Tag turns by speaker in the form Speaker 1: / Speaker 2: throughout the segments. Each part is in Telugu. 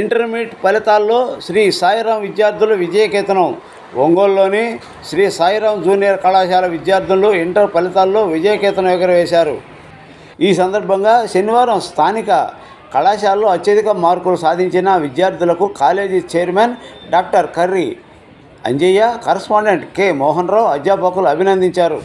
Speaker 1: ఇంటర్మీడియట్ ఫలితాల్లో శ్రీ సాయిరాం విద్యార్థులు విజయకేతనం. ఒంగోలులోని శ్రీ సాయిరాం జూనియర్ కళాశాల విద్యార్థులు ఇంటర్ ఫలితాల్లో విజయకేతనం ఎగురవేశారు. ఈ సందర్భంగా శనివారం స్థానిక కళాశాలలో అత్యధిక మార్కులు సాధించిన విద్యార్థులకు college chairman doctor Kurri Anjaiah correspondent K. Mohan Rao అధ్యాపకులు అభినందించారు.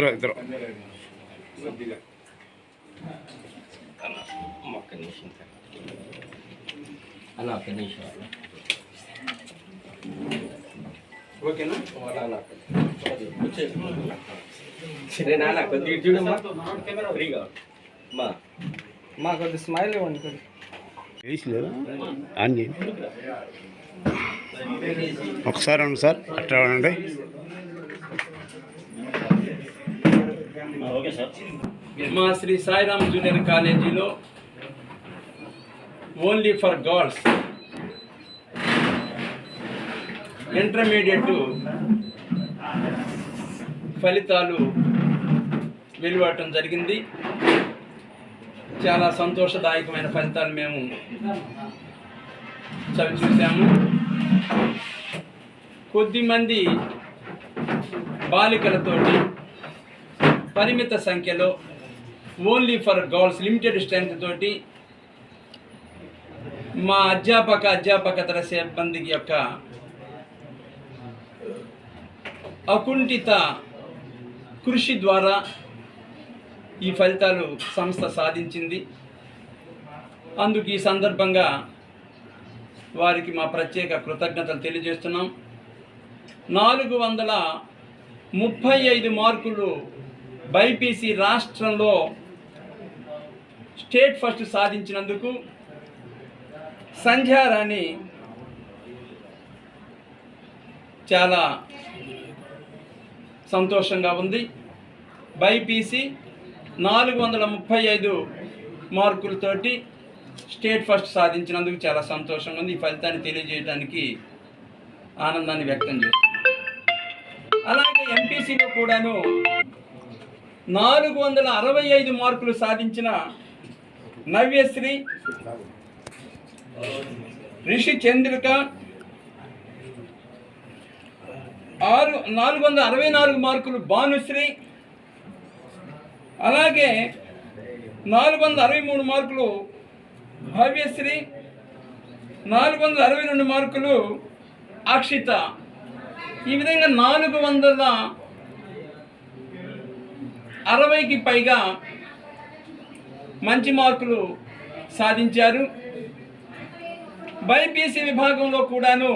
Speaker 1: ఇద్దరు ఇద్దరు. ఇద్దరు
Speaker 2: ఒక్క నిమిషం అన్న ఒక్క నిమిషం. ఓకేనా? సరే నాన్న కొద్దిగా ఇటు చూడమ్మా. ఫ్రీగా మా. మా కొద్ది స్మైల్ ఇవ్వండి కొద్ది.
Speaker 1: వేసలేదు ఆన్ చేయండి ఒకసారి ఉండి సార్ అట్లా ఉండండి.
Speaker 3: మా శ్రీ సాయిరామ్ జూనియర్ కాలేజీలో ఓన్లీ ఫర్ గర్ల్స్ ఇంటర్మీడియట్ ఫలితాలు వెలువడటం జరిగింది. చాలా సంతోషదాయకమైన ఫలితాలు మేము చవి చూసాము కొద్దిమంది బాలికలతోటి పరిమిత సంఖ్యలో only for girls limited strength తోటి మా అధ్యాపక అధ్యాపకతర సిబ్బంది యొక్క అకుంఠిత కృషి ద్వారా ఈ ఫలితాలు సంస్థ సాధించింది. అందుకు ఈ సందర్భంగా వారికి మా ప్రత్యేక కృతజ్ఞతలు తెలియజేస్తున్నాం. నాలుగు వందల ముప్పై ఐదు మార్కులు బైపీసీ రాష్ట్రంలో స్టేట్ ఫస్ట్ సాధించినందుకు సంధ్యారాణి చాలా సంతోషంగా ఉంది. బైపీసీ నాలుగు వందల ముప్పై ఐదు మార్కులతోటి స్టేట్ ఫస్ట్ సాధించినందుకు చాలా సంతోషంగా ఉంది. ఈ ఫలితాన్ని తెలియజేయడానికి ఆనందాన్ని వ్యక్తం చేస్తున్నాను. అలాగే ఎంపీసీలో కూడాను నాలుగు వందల అరవై ఐదు మార్కులు సాధించిన నవ్యశ్రీ రిషి చంద్రిక ఆరు నాలుగు వందల అరవై నాలుగు మార్కులు భానుశ్రీ అలాగే నాలుగు వందల అరవై మూడు మార్కులు భవ్యశ్రీ నాలుగు వందల అరవై రెండు మార్కులు అక్షిత. ఈ విధంగా నాలుగు వందల అరవైకి పైగా మంచి మార్కులు సాధించారు. బైపీసీ విభాగంలో కూడాను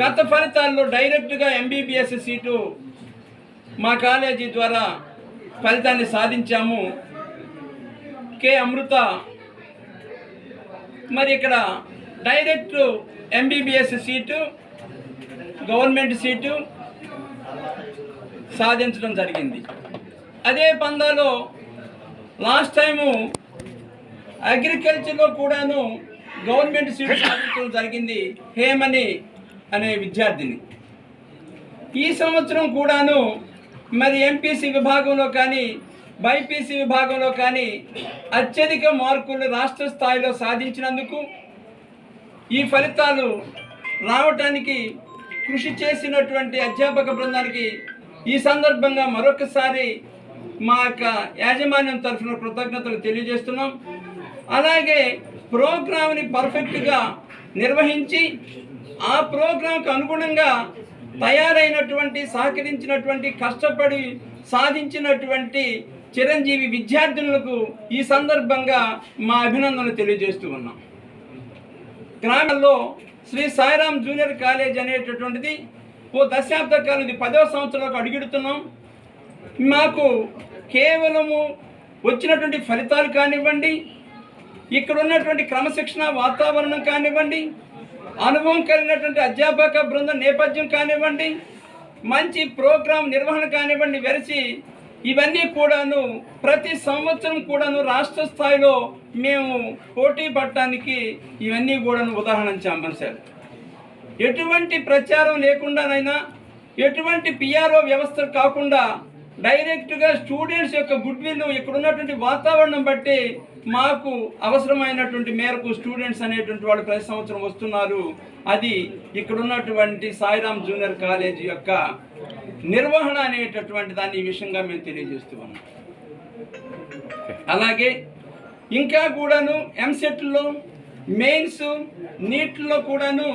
Speaker 3: గత ఫలితాల్లో డైరెక్ట్గా ఎంబీబీఎస్ సీటు మా కాలేజీ ద్వారా ఫలితాన్ని సాధించాము. కే. అమృత మరి ఇక్కడ direct MBBS seat government seat సాధించడం జరిగింది. అదే పందాలో లాస్ట్ టైము అగ్రికల్చర్లో కూడాను గవర్నమెంట్ సీట్ సాధించడం జరిగింది హేమని అనే విద్యార్థిని. ఈ సంవత్సరం కూడాను మరి ఎంపీసీ విభాగంలో కానీ బైపీసీ విభాగంలో కానీ అత్యధిక మార్కులు రాష్ట్ర స్థాయిలో సాధించినందుకు ఈ ఫలితాలు రావటానికి కృషి చేసినటువంటి అధ్యాపక బృందానికి ఈ సందర్భంగా మరొకసారి మా యొక్క యాజమాన్యం తరఫున కృతజ్ఞతలు తెలియజేస్తున్నాం. అలాగే ప్రోగ్రామ్ని పర్ఫెక్ట్గా నిర్వహించి ఆ ప్రోగ్రాంకు అనుగుణంగా తయారైనటువంటి సహకరించినటువంటి కష్టపడి సాధించినటువంటి చిరంజీవి విద్యార్థినులకు ఈ సందర్భంగా మా అభినందనలు తెలియజేస్తూ ఉన్నాం. గ్రామంలో శ్రీ సాయిరాం జూనియర్ కాలేజ్ అనేటటువంటిది ఓ దశాబ్ద కాలం ఇది పదవ సంవత్సరాలకు అడుగుడుతున్నాం. మాకు కేవలము వచ్చినటువంటి ఫలితాలు కానివ్వండి ఇక్కడ ఉన్నటువంటి క్రమశిక్షణ వాతావరణం కానివ్వండి అనుభవం కలిగినటువంటి అధ్యాపక బృందం నేపథ్యం కానివ్వండి మంచి ప్రోగ్రాం నిర్వహణ కానివ్వండి వెరసి ఇవన్నీ కూడాను ప్రతి సంవత్సరం కూడాను రాష్ట్ర స్థాయిలో మేము పోటీ పడటానికి ఇవన్నీ కూడాను ఉదాహరణ చాంపన్సారు ఎటువంటి ప్రచారం లేకుండానైనా ఎటువంటి పిఆర్ఓ వ్యవస్థ కాకుండా డైరెక్ట్గా స్టూడెంట్స్ యొక్క గుడ్ విల్ ఇక్కడ ఉన్నటువంటి వాతావరణం బట్టి మాకు అవసరమైనటువంటి మేరకు స్టూడెంట్స్ అనేటువంటి వాళ్ళు ప్రతి సంవత్సరం వస్తున్నారు. అది ఇక్కడ ఉన్నటువంటి సాయిరామ్ జూనియర్ కాలేజ్ యొక్క నిర్వహణ అనేటటువంటి దాన్ని ఈ విషయంగా మేము తెలియజేస్తూ ఉన్నాం. అలాగే ఇంకా కూడాను ఎంసెట్లో మెయిన్స్ నీట్లో కూడాను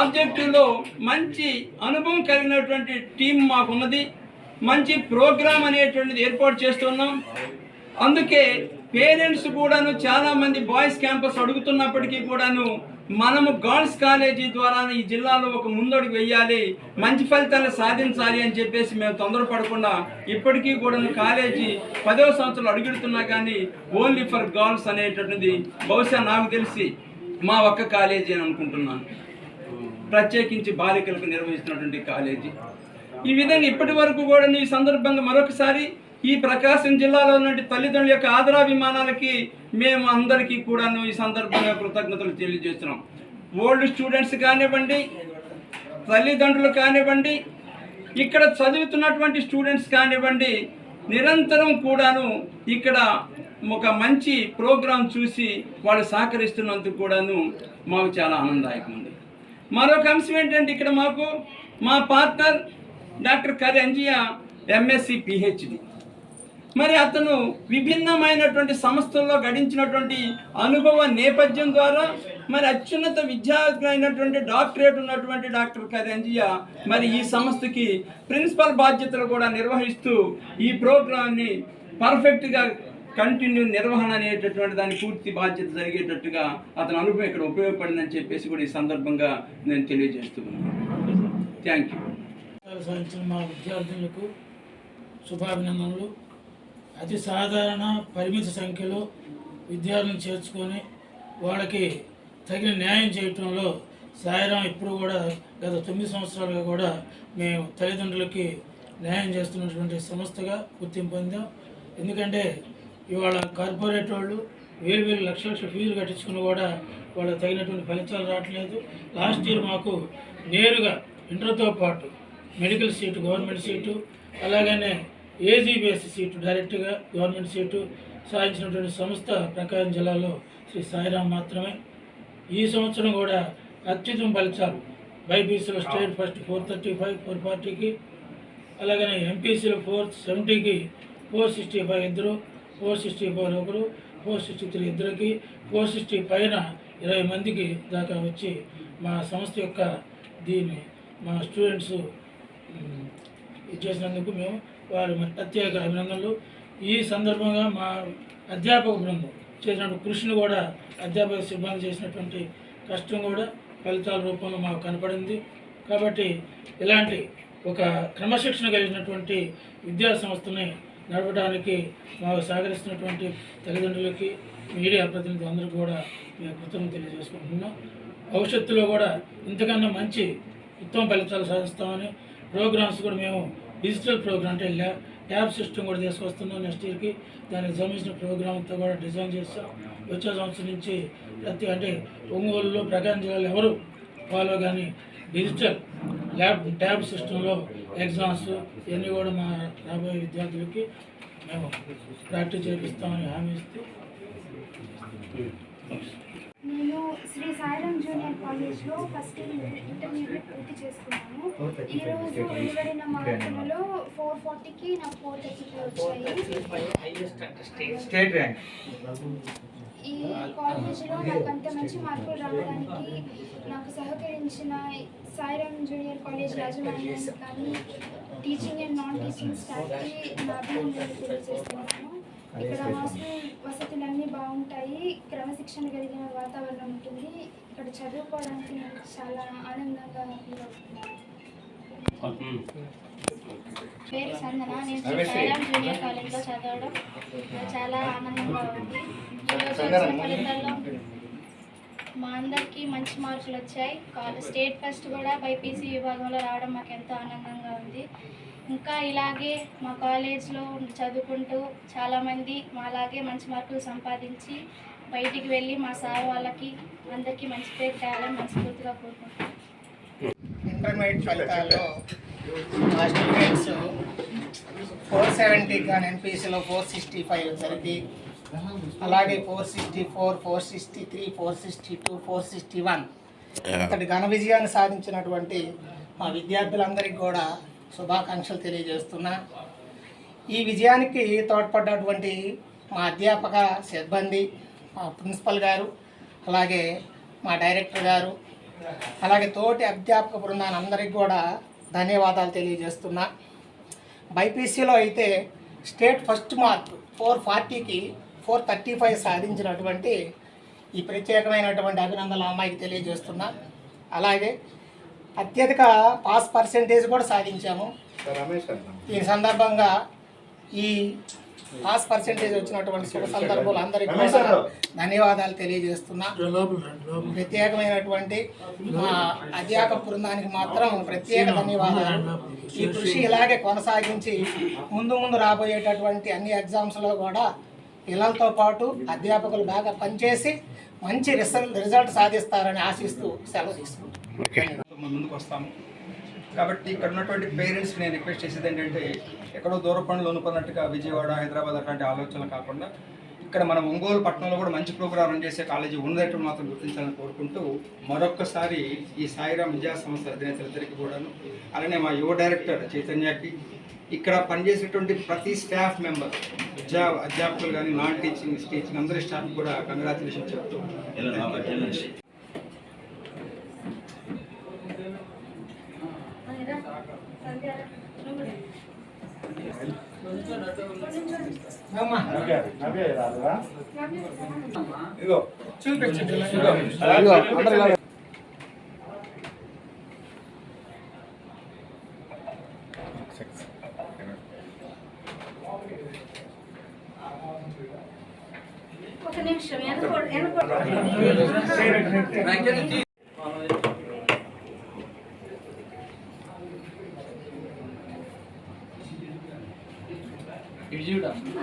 Speaker 3: ఆబ్జెక్టివ్లో మంచి అనుభవం కలిగినటువంటి టీం మాకున్నది. మంచి ప్రోగ్రాం అనేటువంటిది ఏర్పాటు చేస్తున్నాం. అందుకే పేరెంట్స్ కూడాను చాలా మంది బాయ్స్ క్యాంపస్ అడుగుతున్నప్పటికీ కూడాను మనము గర్ల్స్ కాలేజీ ద్వారా ఈ జిల్లాలో ఒక ముందడుగు వెయ్యాలి మంచి ఫలితాలు సాధించాలి అని చెప్పేసి మేము తొందరపడకుండా ఇప్పటికీ కూడా కాలేజీ పదవ సంవత్సరాలు అడుగుతున్నా కానీ ఓన్లీ ఫర్ గర్ల్స్ అనేటటువంటిది బహుశా నాకు తెలిసి మా ఒక్క కాలేజీ అని అనుకుంటున్నాను. ప్రత్యేకించి బాలికలకు నిర్వహిస్తున్నటువంటి కాలేజీ. ఈ విధంగా ఇప్పటి వరకు కూడా ఈ సందర్భంగా మరొకసారి ఈ ప్రకాశం జిల్లాలో ఉన్నటువంటి తల్లిదండ్రుల యొక్క ఆదరాభిమానాలకి మేము అందరికీ కూడాను ఈ సందర్భంగా కృతజ్ఞతలు తెలియజేస్తున్నాం. ఓల్డ్ స్టూడెంట్స్ కానివ్వండి తల్లిదండ్రులు కానివ్వండి ఇక్కడ చదువుతున్నటువంటి స్టూడెంట్స్ కానివ్వండి నిరంతరం కూడాను ఇక్కడ ఒక మంచి ప్రోగ్రాం చూసి వాళ్ళు సహకరిస్తున్నందుకు కూడాను మాకు చాలా ఆనందదాయకం ఉంది. మరొక అంశం ఏంటంటే ఇక్కడ మాకు మా పార్ట్నర్ డాక్టర్ కరి అంజియా ఎంఎస్సి పిహెచ్డి. మరి అతను విభిన్నమైనటువంటి సంస్థల్లో గడించినటువంటి అనుభవ నేపథ్యం ద్వారా మరి అత్యున్నత విద్యార్థులైనటువంటి డాక్టరేట్ ఉన్నటువంటి డాక్టర్ కరంజియా మరి ఈ సంస్థకి ప్రిన్సిపల్ బాధ్యతలు కూడా నిర్వహిస్తూ ఈ ప్రోగ్రాంని పర్ఫెక్ట్గా కంటిన్యూ నిర్వహణ అనేటటువంటి దాని పూర్తి బాధ్యత జరిగేటట్టుగా అతని అనుభవం ఇక్కడ ఉపయోగపడిందని చెప్పేసి కూడా ఈ సందర్భంగా నేను తెలియజేస్తున్నాను. థ్యాంక్ యూ
Speaker 4: ఫలితాలు సాధించిన మా విద్యార్థులకు శుభాభినందనలు. అతి సాధారణ పరిమిత సంఖ్యలో విద్యార్థులను చేర్చుకొని వాళ్ళకి తగిన న్యాయం చేయటంలో సాయిరాం ఇప్పుడు కూడా గత తొమ్మిది సంవత్సరాలుగా కూడా మేము తల్లిదండ్రులకి న్యాయం చేస్తున్నటువంటి సంస్థగా గుర్తింపు పొందాం. ఎందుకంటే ఇవాళ కార్పొరేట్ వాళ్ళు వేలు వేలు లక్ష లక్షల ఫీజులు కట్టించుకుని కూడా వాళ్ళకి తగినటువంటి ఫలితాలు రావట్లేదు. లాస్ట్ ఇయర్ మాకు నేరుగా ఇంటర్తో పాటు మెడికల్ సీటు గవర్నమెంట్ సీటు అలాగనే ఏజీబీఎస్ సీటు డైరెక్ట్గా గవర్నమెంట్ సీటు సాధించినటువంటి సంస్థ ప్రకాశం జిల్లాలో శ్రీ సాయిరాం మాత్రమే. ఈ సంవత్సరం కూడా అత్యుత్తమ ఫలితాలు. బైపీసీలో state first four thirty five four ఫార్టీకి అలాగనే ఎంపీసీలో ఫోర్ సెవెంటీకి ఫోర్ సిక్స్టీ ఫైవ్ ఇద్దరు ఫోర్ సిక్స్టీ ఫోర్ ఒకరు ఫోర్ సిక్స్టీ త్రీ ఇద్దరికి ఫోర్ సిక్స్టీ పైన ఇరవై మందికి దాకా వచ్చి మా సంస్థ యొక్క దీన్ని మా స్టూడెంట్స్ మ్, ఇచ్చేసినందుకు మేము వారి మరి ప్రత్యేక అభినందనలు. ఈ సందర్భంగా మా అధ్యాపక బృందం చేసినటువంటి కృషిని కూడా అధ్యాపక సిబ్బంది చేసినటువంటి కష్టం కూడా ఫలితాల రూపంలో మాకు కనపడింది. కాబట్టి ఇలాంటి ఒక క్రమశిక్షణ కలిగినటువంటి విద్యా సంస్థని నడపడానికి మాకు సహకరిస్తున్నటువంటి తల్లిదండ్రులకి మీడియా ప్రతినిధులు అందరికీ కూడా మేము కృతజ్ఞత తెలియజేసుకుంటున్నాం. భవిష్యత్తులో కూడా ఇంతకన్నా మంచి ఉత్తమ ఫలితాలు సాధిస్తామని ప్రోగ్రామ్స్ కూడా మేము డిజిటల్ ప్రోగ్రామ్ అంటే ల్యాబ్ ట్యాబ్ సిస్టమ్ కూడా తీసుకొస్తున్నాం నెక్స్ట్ ఇయర్కి. దానికి సంబంధించిన ప్రోగ్రామ్ అంతా కూడా డిజైన్ చేస్తాం. వచ్చే సంవత్సరం నుంచి ప్రతి అంటే ఒంగోలులో ప్రకాశం జిల్లాలో ఎవరు ఫాలో కానీ డిజిటల్ ల్యాబ్ ట్యాబ్ సిస్టంలో ఎగ్జామ్స్ ఇవన్నీ కూడా మా రాబోయే విద్యార్థులకి మేము ప్రాక్టీస్ చేపిస్తామని హామీ ఇస్తూ.
Speaker 5: జూనియర్ కాలేజ్లో ఫస్ట్ ఇయర్ ఇంటర్మీడియట్ పూర్తి చేసుకున్నాను ఈరోజు వెలువడిన మార్కులలో ఫోర్ ఫార్టీకి నాకు ఫోర్ థర్టీకి వచ్చాయి.
Speaker 2: స్టేట్ ర్యాంక్
Speaker 5: ఈ కాలేజ్లో నాకు అంత మంచి మార్కులు రావడానికి నాకు సహకరించిన సాయిరామ్ జూనియర్ కాలేజ్ యాజమాన్యానికి కానీ టీచింగ్ అండ్ నాన్ టీచింగ్ స్టాఫ్కి నా అభినందనలు తెలియజేస్తున్నాను. క్రమశిక్షణ కలిగిన వాతావరణం ఉంటుంది. ఇక్కడ చదువుకోవడానికి నేను చాలా ఆనందంగా ఫీల్ అవుతున్నాను
Speaker 6: పేరు సందన నేను శ్రీ సాయిరామ్ జూనియర్ కాలేజ్లో చదవడం. చాలా ఆనందంగా ఉంది. ఈరోజు వచ్చిన ఫలితాల్లో మా అందరికీ మంచి మార్కులు వచ్చాయి. కాలేజ్ స్టేట్ ఫస్ట్ కూడా బైపీసీ విభాగంలో రావడం మాకు ఎంతో ఆనందంగా ఉంది. ఇంకా ఇలాగే మా కాలేజ్లో చదువుకుంటూ చాలామంది మాలాగే మంచి మార్కులు సంపాదించి బయటికి వెళ్ళి మా సార్ వాళ్ళకి అందరికీ మంచి పేరు తేవాలని మనస్ఫూర్తిగా కోరుకుంటున్నాను
Speaker 7: ఇంటర్మీడియట్ ఫలితాల్లో మా స్టూడెంట్స్ ఫోర్ సెవెంటీ కానీ ఎంపీసీలో ఫోర్ సిక్స్టీ ఫైవ్ వచ్చరికి అలాగే four sixty four four sixty three four sixty two four sixty one. ఇక్కడి ఘన విజయాన్ని సాధించినటువంటి మా విద్యార్థులందరికీ కూడా శుభాకాంక్షలు తెలియజేస్తున్నా. ఈ విజయానికి తోడ్పడ్డటువంటి మా అధ్యాపక సిబ్బంది మా ప్రిన్సిపల్ గారు అలాగే మా డైరెక్టర్ గారు అలాగే తోటి అధ్యాపక బృందాన్ని అందరికీ కూడా ధన్యవాదాలు తెలియజేస్తున్నా. బైపీసీలో అయితే స్టేట్ ఫస్ట్ మార్క్ ఫోర్ ఫార్టీకి ఫోర్ థర్టీ ఫైవ్ సాధించినటువంటి ఈ ప్రత్యేకమైనటువంటి అభినందనలు అమ్మాయికి తెలియజేస్తున్నా. అలాగే అత్యధిక పాస్ పర్సెంటేజ్ కూడా సాధించాము. ఈ సందర్భంగా ఈ పాస్ పర్సెంటేజ్ వచ్చినటువంటి శుభ సందర్భాలు అందరికీ ధన్యవాదాలు తెలియజేస్తున్నా. ప్రత్యేకమైనటువంటి మా అధ్యాపక బృందానికి మాత్రం ప్రత్యేక ధన్యవాదాలు. ఈ కృషి ఇలాగే కొనసాగించి ముందు ముందు రాబోయేటటువంటి అన్ని ఎగ్జామ్స్లో కూడా పిల్లలతో పాటు అధ్యాపకులు బాగా పనిచేసి మంచి రిజల్ట్ రిజల్ట్ సాధిస్తారని ఆశిస్తూ సెలవు తీసుకుంటాం
Speaker 8: మన ముందుకు వస్తాము. కాబట్టి ఇక్కడ ఉన్నటువంటి పేరెంట్స్ నేను రిక్వెస్ట్ చేసేది ఏంటంటే ఎక్కడో దూర పనులు అనుకున్నట్టుగా విజయవాడ హైదరాబాద్ అట్లాంటి ఆలోచనలు కాకుండా ఇక్కడ మన ఒంగోలు పట్టణంలో కూడా మంచి ప్రోగ్రాం రన్ చేసే కాలేజీ ఉన్నట్టు మాత్రం గుర్తించాలని కోరుకుంటూ మరొక్కసారి ఈ సాయిరామ్ విద్యా సంస్థ అధినేతలందరికీ కూడాను అలానే మా యువ డైరెక్టర్ చైతన్యకి ఇక్కడ పనిచేసేటువంటి ప్రతి స్టాఫ్ మెంబర్ విద్యా అధ్యాపకులు కానీ నాన్ టీచింగ్ టీచింగ్ అందరి స్టాఫ్ కూడా కంగ్రాచులేషన్ చెప్తూ ఇదిగో.
Speaker 6: ఒక నిమిషం వెనక వెనక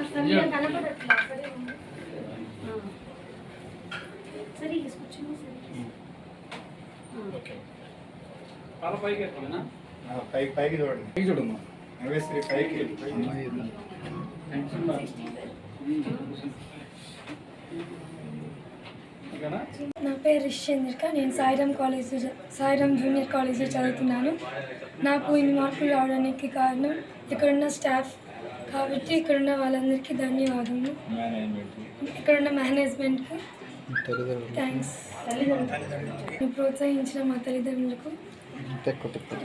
Speaker 6: సరిగా కనపడట్లా సరే ఉంది. ఆ. సరే ఇక కూర్చుని సరే
Speaker 9: పైకి పైకి చూడండి.
Speaker 8: చూడమ్మా.
Speaker 9: నవేశ్వరి పైకి
Speaker 10: నా పేరు రిషేంద్రిక నేను సాయిరామ్ కాలేజ్ సాయిరామ్ జూనియర్ కాలేజ్లో చదువుతున్నాను. నాకు ఇన్ని మార్కులు రావడానికి కారణం ఇక్కడున్న స్టాఫ్ కాబట్టి ఇక్కడున్న వాళ్ళందరికీ ధన్యవాదములు. ఇక్కడున్న మేనేజ్మెంట్కి థ్యాంక్స్. ప్రోత్సహించిన మా తల్లిదండ్రులకు Tekko, tekko.